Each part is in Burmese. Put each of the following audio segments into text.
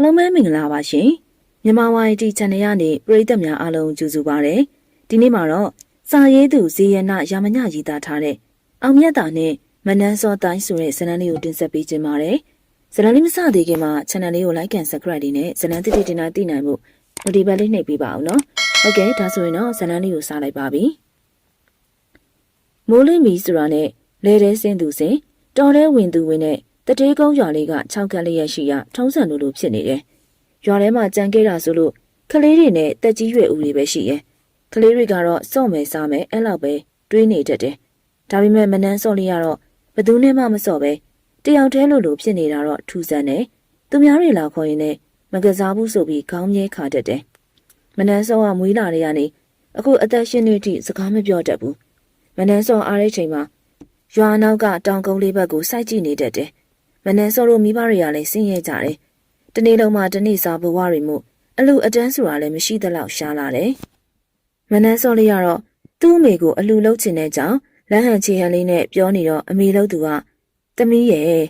အားလုံးပဲမင်္ဂလာပါရှင်မြန်မာ YT Channel ကနေပရိသတ်များအားလုံးကြိုဆိုပါရစေဒီနေ့မှာတော့စာရေးသူဇေယနာရာမညရေးသားထားတဲ့အောင်မြတ်တာနဲ့မနန်းစောတိုင်းဆိုတဲ့ဇာတ်လမ်းလေးကိုတင်ဆက်ပေးခြင်းပါတယ်ဇာတ်လမ်းလေးမစသေးခင်မှာ channel လေးကို like and subscribe လေးနဲ့ဇာတ်လမ်းတိတိတင်တာသိနိုင်ဖို့ notification လေးနှိပ်ပေးပါအောင်နော်ဟုတ်ကဲ့ဒါဆိုရင်တော့ဇာတ်လမ်းလေးကိုစလိုက်ပါပြီမိုးလင်းမီဆိုတာနဲ့လဲတဲ့စင်းသူစင်တော်တဲ့ဝင်သူဝင်နဲ့ တတေးကုန်းရွာလေးက6ကက်လျက်ရှိရထုံးစံလိုလိုဖြစ်နေတယ်။ရွာထဲမှာကြံခဲ့တာဆိုလို့ကလေးတွေနဲ့တက်ကြီးရွယ်ဦးတွေပဲရှိရဲ့။ကလေးတွေကတော့စော့မယ်စားမယ်အဲ့လောက်ပဲတွေးနေတတ်တယ်။ဒါပေမဲ့မနှန်းစော့လေးကတော့ဘယ်သူနဲ့မှမစော့ပဲတယောက်တည်းလိုလိုဖြစ်နေတာတော့ထူးဆန်းတယ်။သူများတွေလာခေါ်ရင်လည်းမကစားဘူးဆိုပြီးခေါင်းမြဲခါတတ်တယ်။မနှန်းစော့ကမွေးလာတဲ့ကနေအခုအသက်ရှင်နေသည့်စကားမပြောတတ်ဘူး။မနှန်းစော့အားတဲ့ချိန်မှာရွာနောက်ကတောင်ကုန်းလေးဘက်ကိုစိုက်ကြည့်နေတတ်တယ်။ မနှန်းစောတို့မိဘတွေကလည်းဆင်းရဲကြတယ်။တနေ့လုံးမှတနေ့စားဘဝတွေမှုအလူအတန်းဆိုတာလည်းမရှိသလောက်ရှားလာတယ်။မနှန်းစောလေးကတော့သူ့အမေကိုအလူလုံးချင်တဲ့ကြောင့်လက်ဟန်ချီဟန်လေးနဲ့ပြောနေတော့အမေလို့သူကတမီးရဲ့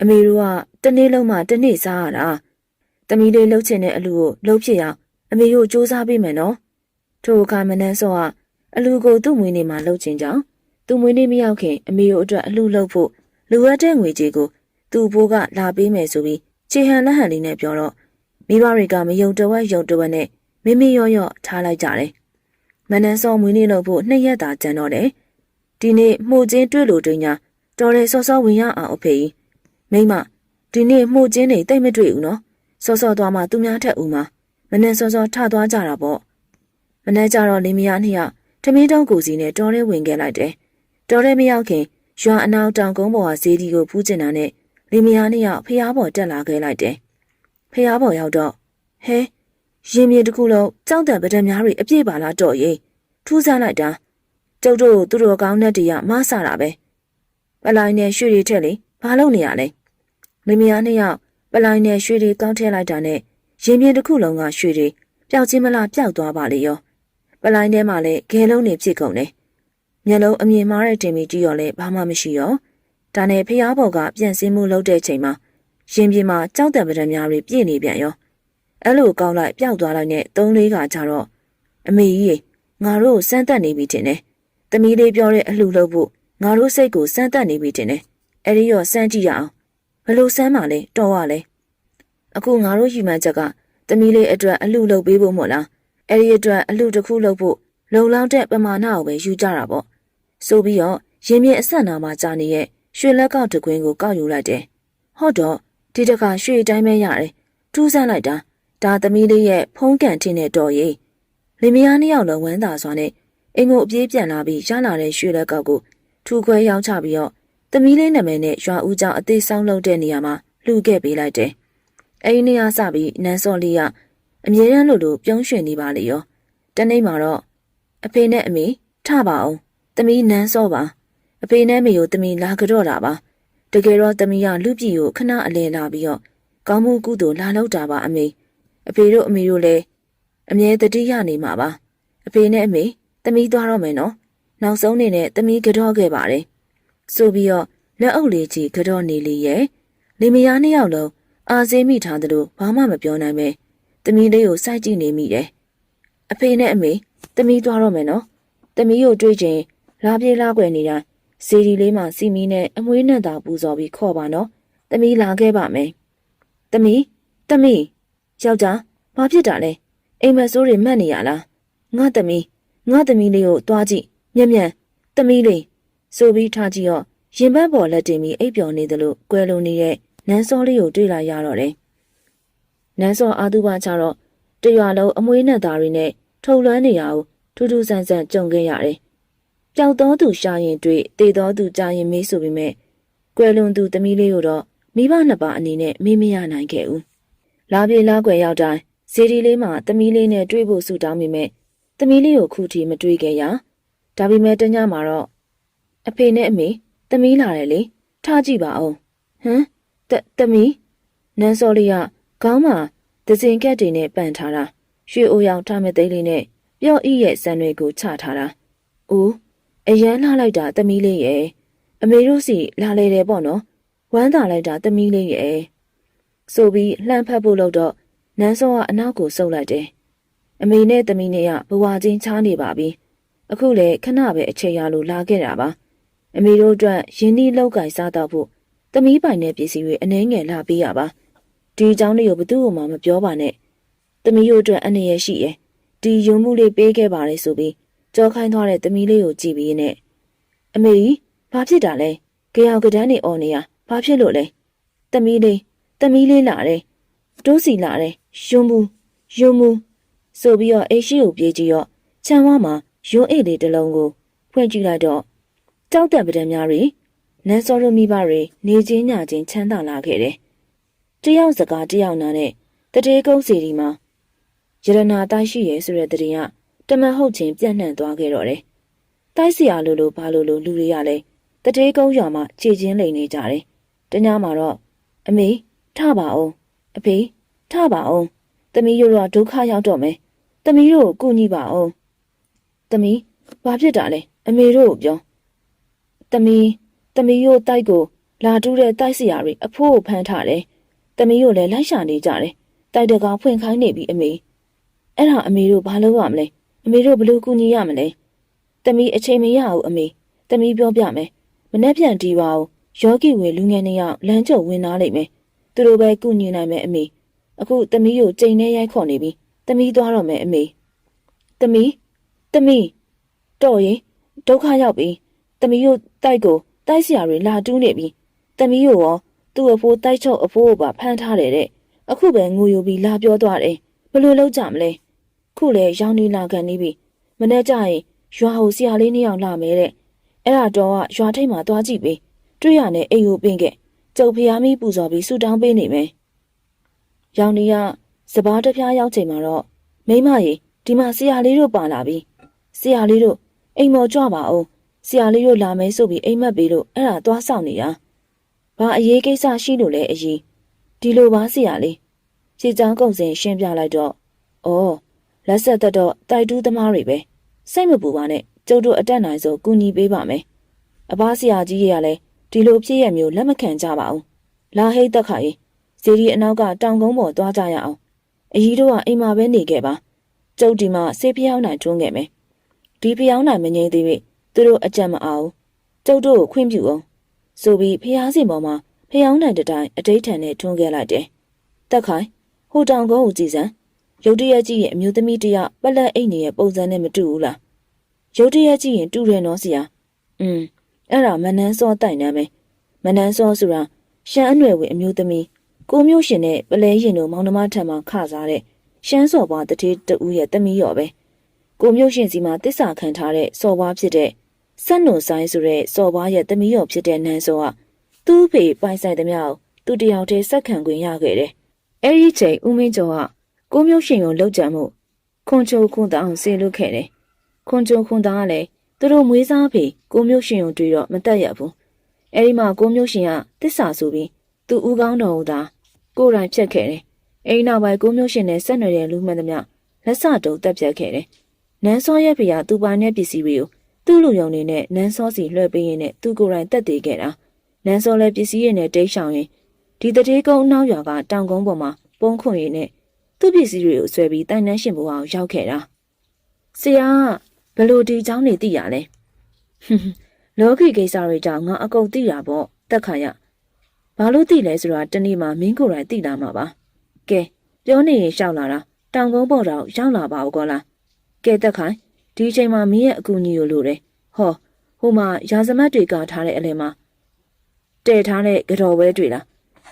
အမေတို့ကတနေ့လုံးမှတနေ့စားရတာ။တမီးလေးလှုပ်ချင်တဲ့အလူကိုလှုပ်ဖြစ်အောင်အမေတို့စူးစမ်းပေးမယ်နော်။ထိုအခါမနှန်းစောကအလူကိုသူ့မွေးနေ့မှာလှုပ်ချင်ကြောင်းသူမွေးနေ့မရောက်ခင်အမေတို့အတွက်အလှလုပ်ဖို့လိုအပ်တဲ့ငွေကြေးကို သူ့ဘိုးကလာပေးမယ်ဆိုပြီးခြေဟန်လက်ဟန်လေးနဲ့ပြောတော့မိဘတွေကမယုံတဝက်ယုံတဝက်နဲ့မိမိရော့ရော့ထားလိုက်ကြတယ်။မနန်းစောမွေးနေ့လုပ်ဖို့နှစ်ရက်သာကြံတော့တယ်။ဒီနေ့မှုချင်းတွေ့လို့တွေ့ညာတော်တယ်စောစောဝင်ရအောင်အဖေကြီးမိမဒီနေ့မှုချင်းနေတိတ်မတွေ့ဘူးနော်။စောစောသွားမှသူများထက်ဦးမှာမနန်းစောစောထသွားကြတာပေါ့။မနန်းကြတော့လင်းမယားနှစ်ယောက်ထမင်းတုံးကိုစီနဲ့တော်ရဲဝင်ခဲ့လိုက်တယ်။တော်ရဲမရောက်ခင်ရွာအနောက်တောင်ကုန်းပေါ်ကဈေးဒီကိုဖူးကျင်တာနဲ့ လင်မယားနှစ်ယောက်ဖျားပေါ်တက်လာခဲ့လိုက်တယ်။ဖျားပေါ်ရောက်တော့ဟဲရင်မြေတစ်ခုလုံးကြောက်တဲ့ဗဒံများတွေအပြည့်ပါလားတော့ရေထူးဆန်းလိုက်တာကျုပ်တို့သူတို့ကောင်းတဲ့တည်းကမဆတာပဲပလိုင်းနဲ့ရွှေတွေထက်လေဘာလုပ်နေရလဲလင်မယားနှစ်ယောက်ပလိုင်းနဲ့ရွှေတွေကောင်းထည့်လိုက်တာနဲ့ရင်မြေတစ်ခုလုံးကရွှေတွေပျောက်ချင်းမလားပျောက်သွားပါလေရောပလိုင်းထဲမှာလည်းဂဲလုံးတွေဖြစ်ကုန်တယ်မျက်လုံးအမြင်မားတဲ့တင်မီကြည့်ရောလဲဘာမှမရှိရော ဒါနဲ့ဖျားပေါ်ကပြန့်စင်းမှုလုပ်တဲ့ချိန်မှာရင်ပြင်မှာကြောက်တဲ့ပဒံများတွေပြည့်နေပြန်ရောအဲ့လိုကောင်းလိုက်ပျောက်သွားလိုက်နဲ့သုံးလေးကကြတော့အမေကြီးငါတို့စမ်းတက်နေပြီတင်တယ်။တမီးလေးပြောတဲ့အလှလုပ်ဖို့ငါတို့စိတ်ကိုစမ်းတက်နေပြီတင်တယ်။အဲ့ဒီရောစမ်းကြည့်ရအောင်ဘလို့စမ်းပါလဲတော်ရလဲအခုငါတို့ယူမှန်းချက်ကတမီးလေးအတွက်အလှလုပ်ပေးဖို့မို့လားအဲ့ဒီအတွက်အလှတစ်ခုလုပ်ဖို့လုံလောက်တဲ့ပမာဏကိုပဲယူကြတာပေါ့ဆိုပြီးတော့ရင်မြင့်အဆက်နာမှာကြာနေရဲ့ ရွှေလက်ကောက်တကွင်းကိုကောက်ယူလိုက်တယ်။ဟုတ်တော့ဒီတခါရွှေတိုင်းပဲရတယ်။ထူးဆန်းလိုက်တာဒါသမီးလေးရဲ့ဖုံးကန်ထင်းတဲ့တော်ရီလင်မယားနှစ်ယောက်လုံးဝမ်းသာစွာနဲ့အင်ကိုအပြေးပြန်လာပြီးရလာတဲ့ရွှေလက်ကောက်ကိုထူခွဲရောင်းချပြီးတော့သမီးလေးနာမည်နဲ့ရွာဦးကျောင်းအသေးဆောင်လုပ်တဲ့နေရာမှာလှူခဲ့ပေးလိုက်တယ်။အဲဒီနေရာစပြီးနန်းစောလေးကအမြဲတမ်းလိုလိုပြုံးရွှင်နေပါလေရော။တနေ့မှာတော့အဖေနဲ့အမေထပါအောင်သမီးနန်းစောပါ အဖေနဲ့မေကိုသမီးလာကြတော့တာပါတကယ်တော့သမီးကလူပြည်ကိုခဏအလဲလာပြီးတော့ကောင်းမှုကုသိုလ်လာလောက်တာပါအမေအဖေတို့အမေတို့လည်းအမြဲတတိရနေမှာပါအဖေနဲ့အမေသမီးသွားတော့မယ်နော်နောက်ဆုံးနေနဲ့သမီးကြော့ခဲ့ပါတယ်ဆိုပြီးတော့လက်အုပ်လေးကြီးကြော့နေလေရဲ့လေမယားနှစ်ယောက်လုံးအာစေးမိထားသလိုဘာမှမပြောနိုင်ပဲသမီးလေးကိုစိုက်ကြည့်နေမိတယ်အဖေနဲ့အမေသမီးသွားတော့မယ်နော်သမီးကိုတွေ့ချင်းလာပြေးလာွယ်နေတာ စီဒီလေးမှာစီမီနဲ့အမွေးနဲ့သာပူဇော်ပြီးခေါ်ပါနော်။တမီးလာခဲ့ပါမယ်။တမီးတမီးယောက်ျားဘာဖြစ်တာလဲ။အိမ်မဆိုးတွေမှတ်နေရလား။ငါတမီးငါတမီးလေးကိုတွားကြည့်မြက်မြက်တမီးလေးဆိုပြီးထားကြည့်တော့ရင်ဘတ်ပေါ်လက်တင်ပြီးအိပ်ပျော်နေသလိုကွယ်လွန်နေတဲ့နန်းစောလေးကိုတွေ့လာရတော့တယ်။နန်းစောအာသူဘချတော့တရွာလုံးအမွေးနဲ့သားတွေနဲ့ထုံလွှမ်းနေရအောင်ထူးထူးဆန်းဆန်းကြုံခဲ့ရတယ် ပျောက်သောသူရှာရင်တွေ့တေသောသူကြားရင်မေးဆိုပေမဲ့ကွယ်လွန်သူသမီးလေးကိုတော့မိဘနှစ်ပါးအနေနဲ့မေးမရနိုင်ခဲ့ဘူး။လာပြေလာကွယ်ရောက်တိုင်းဇေဒီလေးမှာသမီးလေးနဲ့တွေ့ဖို့ဆူတောင်းမိမဲ့သမီးလေးကိုခုထိမတွေ့ခဲ့ရ။ဒါပေမဲ့တညမှာတော့အဖေနဲ့အမေသမီးလာတယ်လေထားကြည့်ပါအောင်။ဟမ်တသမီးနန်းစောလေးကခေါင်းမှာသစင်ကက်တွေနဲ့ပန့်ထားတာရွှေအိုရောင်ထားမဲ့သိန်းလေးနဲ့ပျော့ဤရဲ့ဇံတွေကိုချထားတာ။အိုး အရန်လှလိုက်တာသမီးလေးရဲ့အမေတို့စီလာလေတယ်ပေါ့နော်ဝမ်းသာလိုက်တာသမီးလေးရဲ့ဆိုပြီးလှမ်းဖက်ဖို့လို့တော့နန်းစောကအနောက်ကိုဆုတ်လိုက်တယ်အမေနဲ့သမီးနဲ့ကဘဝချင်းချားနေပါပြီအခုလေခဏပဲအချိန်ရလို့လာခဲ့တာပါအမေတို့အတွက်ရင်းနှီးလောက်ကင်စားတော့ဖို့သမီးပိုင်တဲ့ပစ္စည်းတွေအနှဲငယ်လာပေးရပါဒီအကြောင်းလေးကိုဘသူ့မှမပြောပါနဲ့သမီးတို့အတွက်အနေရရှိရဲ့ဒီယုံမှုလေးပေးခဲ့ပါလေဆိုပြီး ကြောခိုင်းသွားတဲ့သမီးလေးကိုကြည့်ပြီးနဲ့အမေကြီးဘာဖြစ်တာလဲကြောင်ကဒန်းနေអော်နေရဘာဖြစ်လို့လဲသမီးလေးသမီးလေးလာတယ်တိုးစီလာတယ်ယုံမှုယုံမှုဆိုပြီးတော့အိရှိကိုပြေးကြည့်တော့ခြံဝါမှာယွန်းအိတ်လေးတစ်လုံးကိုဖွင့်ကြည့်လိုက်တော့ကြောက်တဲ့ပဒံများတွေနန်းစောရမိဘတွေနေချင်းညချင်းချမ်းသာလာခဲ့တယ်တယောက်စကားတယောက်နာနဲ့တတေးကုန်းစီဒီမှာရတနာတိုက်ရှိရဲဆိုတဲ့တရင်က တမန်ဟုတ်ချင်းပြန့်နှံ့သွားခဲ့တော့တယ်တိုက်စီရလိုလိုဘာလိုလိုလူတွေကလည်းတတေးကုန်းရွာမှာခြေချင်းလိန်နေကြတယ်တညမှာတော့အမေထပါအောင်အဖေထပါအောင်သမီးတို့ကဒုက္ခရောက်တော့မယ်သမီးတို့ကိုကူညီပါအောင်သမီးဘာဖြစ်တာလဲအမေတို့ကိုပြောသမီးသမီးတို့တိုက်ကိုလာတူးတဲ့တိုက်စီယာတွေအဖိုးကိုဖမ်းထားတယ်သမီးတို့လည်းလိုက်ရှာနေကြတယ်တိုက်တကောင်ဖွင့်ခိုင်းနေပြီအမေအဲ့ဒါအမေတို့ဘာလုပ်ရမလဲ အမေတို့ဘယ်လိုကူညီရမလဲသမီးအချိန်မရဘူးအမေသမီးပြောပြမယ်မနှက်ပြန်တီးပါဦးယောဂီဝေလူငယ်နှစ်ယောက်လမ်းကျုပ်ဝင်လာလိမ့်မယ်သူတို့ပဲကူညီနိုင်မယ်အမေအခုသမီးကိုကြိမ်နဲ့ရိုက်ခေါ်နေပြီသမီးသွားတော့မယ်အမေသမီးသမီးတော့ရင်ဒုက္ခရောက်ပြီသမီးတို့တိုက်ကိုတိုက်စရာတွေလာတူးနေပြီသမီးကိုရောသူ့အဖိုးတိုက်ချုပ်အဖိုးကိုပါဖမ်းထားတယ်တဲ့အခုပဲငိုယူပြီးလာပြောသွားတယ်ဘယ်လိုလုပ်ကြမလဲ ခုလေရောင်းနေလာခံနေပြီမနေ့ကျရင်ရွာဟိုဆရာလေးနှစ်ယောက်လာမယ်တဲ့အဲ့ဒါတော့ကရွာထိပ်မှာသွားကြည့်ပြီတွေ့ရနဲ့အိမ်ကိုပင်းခဲ့ကျုပ်ဖျားမီးပူဇော်ပြီးဆူတောင်းပေးနေမယ်။ရောင်နီကစပားတစ်ပြားရောက်ချိန်မှာတော့မိမကြီးဒီမှာဆရာလေးတို့ပါလာပြီ။ဆရာလေးတို့အိမ်မော်ကြွပါအောင်။ဆရာလေးတို့လာမယ်ဆိုပြီးအိမ်မက်ပေးလို့အဲ့ဒါသွားဆောင်နေတာ။ဘာအရေးကိစ္စရှိလို့လဲအရေးဒီလိုပါဆရာလေး။ခြေချောင်းကုံစင်ရှင်းပြလိုက်တော့အော် လက်ဆက်သက်တော့တိုက်တူးသမားတွေပဲစိတ်မပူပါနဲ့ကျုပ်တို့အတက်နိုင်ဆုံးကူညီပေးပါမယ်။အဘဆရာကြီးကြီးကလည်းဒီလိုဖြစ်ရမျိုးလက်မခံကြပါဘူးလာဟိတ်တက်ခါရေးဇီဒီအနောက်ကတောင်ကုန်းပေါ်သွားကြရအောင်အကြီးတို့ကအိမ်မှာပဲနေခဲ့ပါကျုပ်ဒီမှာဆေးဖျောင်းနိုင်တွန်းခဲ့မယ်ဒီဖျောင်းနိုင်မငြိမ်သေးပြီသူတို့အကြံမအောင်ကျုပ်တို့ကိုခွင့်ပြုအောင်ဆိုပြီးဖျားစင်ပေါ်မှာဖျောင်းနိုင်တဲ့တိုင်အတိတ်ထန်နဲ့တွန်းခဲ့လိုက်တယ်တက်ခိုင်ဟိုတောင်ကုန်းကိုကြည်စမ်း ရုတ်တရက်ကြည့်ရင်အမျိုးသမီးတယောက်ပလက်အိတ်နေရဲ့ပုံစံနဲ့မတူဘူးလားရုတ်တရက်ကြည့်ရင်တူတယ်နော်ဆရာอืมအဲ့ဒါမနန်းစောတိုင်နမ်းပဲမနန်းစောဆိုတာရှမ်းအနွယ်ဝင်အမျိုးသမီးကိုမျိုးရှင်နဲ့ပလဲရင်တို့မောင်နှမထံမှခစားတဲ့ရှမ်းစော်ဘွားတတိတူရဲ့တမီးရော်ပဲကိုမျိုးရှင်စီမှာတစ္ဆာခံထားတဲ့စော်ဘွားဖြစ်တဲ့ဆက်နုံဆိုင်ဆိုတဲ့စော်ဘွားရဲ့တမီးရော်ဖြစ်တဲ့နန်းစောကသူ့ဖေပိုင်ဆိုင်သမျှကိုသူတယောက်တည်းစက်ခံခွင့်ရခဲ့တယ်အဲ့ဒီချိန်ဦးမင်းကျော်က ကိုမျိုးရှင်ကိုလှုပ်ကြံမှုခွန်ချိုခွန်တောင်ဆေလွတ်ခဲ့တယ်ခွန်ချိုခွန်တောင်ကလည်းသူတို့မွေးစားဖေကိုမျိုးရှင်ကိုတွေ့တော့မတက်ရဘူးအဲဒီမှာကိုမျိုးရှင်ကတစ္ဆာဆိုပြီးသူဦးကောင်းတော်ဟူသာကိုယ်တိုင်ဖြတ်ခဲ့တယ်အဲဒီနောက်ပိုင်းကိုမျိုးရှင်နဲ့ဆက်နွယ်တဲ့လူမှန်သမျှလက်စတုံတက်ပြတ်ခဲ့တယ်နန်းစောရဲ့ဖေကသူပိုင်တဲ့ပစ္စည်းတွေကိုသူ့လူယုံနေနဲ့နန်းစောစီလွှဲပေးရင်းနဲ့သူကိုယ်တိုင်တက်တည်ခဲ့တာနန်းစောလည်းပစ္စည်းရည်နဲ့တိတ်ရှောင်ရင်ဒီတတိကုန်းအနောက်ရွာကတောင်ကုန်းပေါ်မှာပုံခွန်ရည်နဲ့ သူ့ပစ္စည်းတွေကိုဆွဲပြီးတိုင်နှန်းရှင်ဘုအောင်ရောက်ခဲ့တာဆရာကဘယ်လိုဒီเจ้าနေသိရလဲလောကီကိစ္စတွေကြောင့်ငါအကုန်သိတာပေါ့တက်ခါရဘာလို့သိလဲဆိုတာတနေ့မှမင်းကိုယ်တိုင်သိလာမှာပါကဲပြောနေရင်ရှောက်လာတာတောင်ကုန်းပေါ်တော့ရောက်လာပါဦးကောလားကဲတက်ခိုင်ဒီအချိန်မှာမင်းရဲ့အကူအညီကိုလိုတယ်ဟောဟိုမှာရာဇမတ်တွေကထားတဲ့အလဲမှာတဲထားတဲ့ကြော်ဝဲတွေလား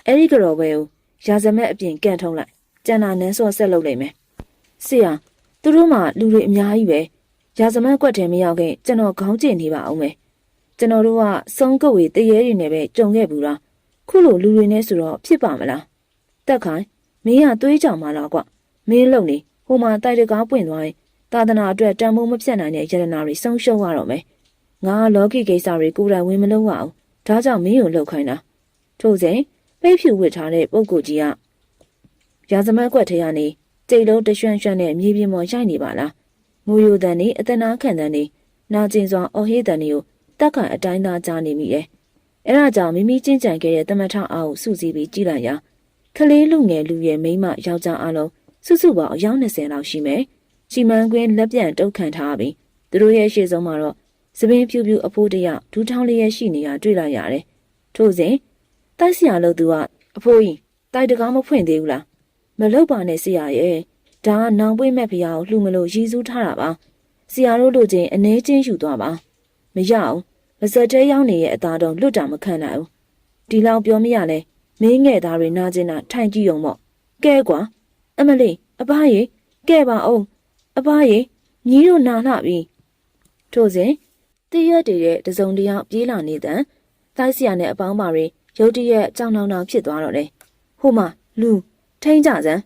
အဲ့ဒီကြော်ဝဲကိုရာဇမတ်အပြင်ကန်ထုံးလိုက် ကျန်တာနန်းစောဆက်လုပ်လိုက်မယ်ဆရာသူတို့မှလူတွေအများကြီးပဲရာဇမတ်ကွက်ထဲမရောက်ခင်ကျွန်တော်ခေါင်းကျင်နေပါအောင်မယ်ကျွန်တော်တို့ကစုံကုတ်ဝေတရေတွေနဲ့ပဲကြုံခဲ့ဘူးလားခုလိုလူတွေနဲ့ဆိုတော့ဖြစ်ပါမလားတက်ခိုင်မင်းကသွေးကြောင်မလားကွမင်းလုံနေဟိုမှာတိုက်တကားပွင့်သွားရင်သာသနာအတွက်တန်ဖိုးမပြတ်နိုင်တဲ့ယရနာတွေဆုံးရှုံးရတော့မယ်ငါလောကီကိစ္စတွေကိုယ်တိုင်ဝင်မလုံးရအောင်ဒါကြောင့်မင်းကိုလှုပ်ခိုင်းတာထို့စဉ်ပိတ်ဖြူဝစ်ထားတဲ့ပုပ်ကိုကြီးက ရာဇမတ်ကွက်ထဲကနေကြိတ်လုံးတရွှန့်ရွှန့်နဲ့မြေပြင်ပေါ်ရိုက်နေပါလားငိုယိုတန်နေအတနာခံတန်နေနာကျင်စွာအော်ဟေးတန်တွေကိုတက်ကန်အတိုင်းသားကြားနေမိတယ်။အဲဒါကြောင့်မိမိကျင့်ကြံခဲ့တဲ့တမထအားကိုစုစည်းပြီးကြည့်လိုက်ရာခလေးလူငယ်လူရွယ်မိန်းမယောက်ျားအလုံးစုစုပေါင်းအယောက်20လောက်ရှိမယ်။စီမံကွင်းလက်ပြန်တုတ်ခံထားပြီးသူတို့ရဲ့ရှေ့ဆုံးမှာတော့သပင်းဖြူဖြူအဖိုးတရဒူးထောင်းလေးရဲ့ရှိနေတာတွေ့လိုက်ရတယ်။ထို့စဉ်တိုက်ဆရာလို့သူကအဖိုးကြီးတိုက်တကားမဖွင့်သေးဘူးလား။ မလောက်ပါနဲ့ဆရာရဲ့ဒါကနောင်ပွေးမဲ့ဖရာကိုလှူမလို့ရည်စူးထားတာပါ။ဆရာတို့တို့ချင်းအနေချင်းယူသွားပါ။မရအောင်မစက်တဲရောက်နေရဲ့အသားတော့လွတ်တာမခံနိုင်ဘူး။ဒီလောက်ပြောမရလဲမင်းငယ်သားတွေနာကျင်တာထိုင်ကြည့်ုံပေါ့။ကဲကွာအမလေးအဘရေကဲပါအောင်အဘရေညီးတို့နာလှပြီ။ထို့စဉ်တည့်ရက်တည်းရဲ့တစုံတယောက်ပြေးလာနေတဲ့တိုက်ဆရာနဲ့အပေါင်းပါတွေရုတ်တရက်ကြောင်နောင်နောင်ဖြစ်သွားတော့တယ်။ဟိုမှာလူ ထိန်းကြစမ်း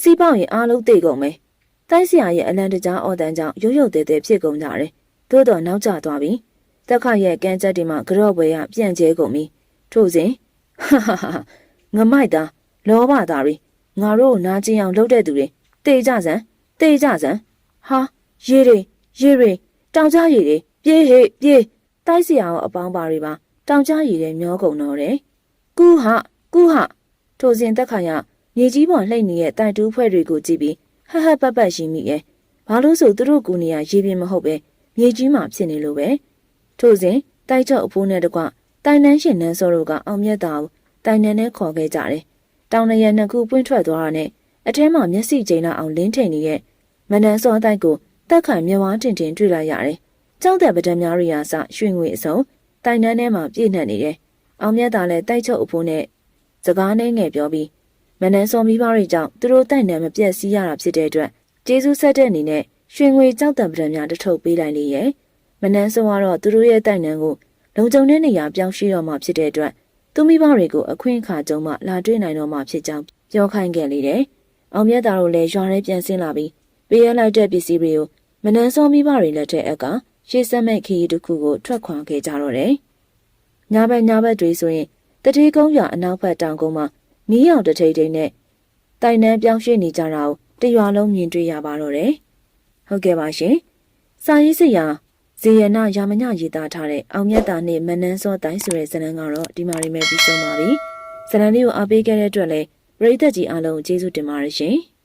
စီးပေါက်ရင်အားလုံးသိကုန်မယ်။တိုက်ဆရာရဲ့အလံတကြားအော်တန်းကြောင့်ရုတ်ရုတ်တဲတဲဖြစ်ကုန်ကြတယ်။သို့တော်နောက်ကျသွားပြီ။တက်ခရဲ့ကန်းချက်တွေမှာကြော့ပွဲရပြန့်ကျဲကုန်ပြီ။ထို့စဉ်ဟာဟာဟာငမိုက်သားလောဘသားတွေငါတို့ကိုနာကျင်အောင်လုပ်တဲ့သူတွေတေကြစမ်းတေကြစမ်းဟာရေတွေရေတွေတောင်ကြားရေတွေပြေးဟေ့ပြေးတိုက်စီအောင်အပေါင်းပါတွေပါတောင်ကြားရေတွေမျောကုန်တော့တယ်ကူဟာကူဟာထိုစဉ်တက်ခါရ မြေကြီးပေါ်လှိမ့်နေတဲ့တိုင်တူးဖွဲ့တွေကိုကြည့်ပြီးဟဟပပရှိမိရဲ့ဘာလို့ဆိုသူတို့ကူနေရရေပြင်မဟုတ်ပဲမြေကြီးမှာဖြစ်နေလို့ပဲထိုစဉ်တိုက်ချုပ်အဖိုးနဲ့တကွတိုင်နန်းရှင်နန်းစောတို့ကအောင်မြတ်တာကိုတိုင်နန်းနဲ့ခေါ်ခဲ့ကြတယ်တောင်နရနှစ်ခုပွင့်ထွက်သွားတာနဲ့အထဲမှာမျက်စိကျိန်လာအောင်လင်းထိန်နေတဲ့မနန်းစောတိုက်ကိုတက်ခိုင်မြဝါတင်တင်တွေ့လိုက်ရတယ်။ကြောက်တဲ့ပဒံများရိယာစရွှေငွေအစုံတိုင်နန်းထဲမှာပြည့်နှက်နေတယ်။အောင်မြတ်သားလည်းတိုက်ချုပ်အဖိုးနဲ့စကားနဲ့ငယ်ပြောပြီး မနန်းစောမိဘတွေကြောင့်သူတို့တိုက်နန်းမပြတ်စီးရတာဖြစ်တဲ့အတွက်ကျေးဇူးဆက်တဲ့အနေနဲ့ရွှေငွေကြောက်တဲ့ပဒံများတစ်ထုပ်ပေးလိုက်လေရဲ့။မနန်းစောကတော့သူတို့ရဲ့တိုက်နန်းကိုလုံခြုံတဲ့နေရာပြောင်းရွှေ့တော့မှဖြစ်တဲ့အတွက်သူမိဘတွေကိုအခွင့်အခါကြုံမှလာတွေ့နိုင်တော့မှဖြစ်ကြောင်းပြောခိုင်းခဲ့လေတယ်။အောင်မြတ်သားတို့လည်းရွာထဲပြန်ဆင်းလာပြီးပေးရလိုက်တဲ့ပစ္စည်းတွေကိုမနှန်းစောမိဘတွေလက်ထက်အကရှေ့ဆက်မဲ့ခရီးတစ်ခုကိုထွက်ခွာခဲ့ကြတော့တယ်။ညဘက်ညဘက်တွေဆိုရင်တတိကုန်းရွာအနောက်ဘက်တောင်ကုန်းမှာ မီးရောင်တထိတ်ထိတ်နဲ့တိုင်နှန်းပြောင်းရွှေ့နေကြတာကိုတရွာလုံးမြင်တွေ့ရပါတော့တယ်။ဟုတ်ကဲ့ပါရှင်။စာရေးစရာဇေယနာရာမညရေးသားထားတဲ့အောင်မြတ်တာနဲ့မနန်းစောတိုင်းဆိုတဲ့ဇာတ်လမ်းကတော့ဒီမှာရိမဲ့ပြီးဆုံးပါပြီ။ဇာတ်လမ်းလေးကိုအားပေးခဲ့တဲ့အတွက်လည်းပရိသတ်ကြီးအားလုံးကျေးဇူးတင်ပါတယ်ရှင်။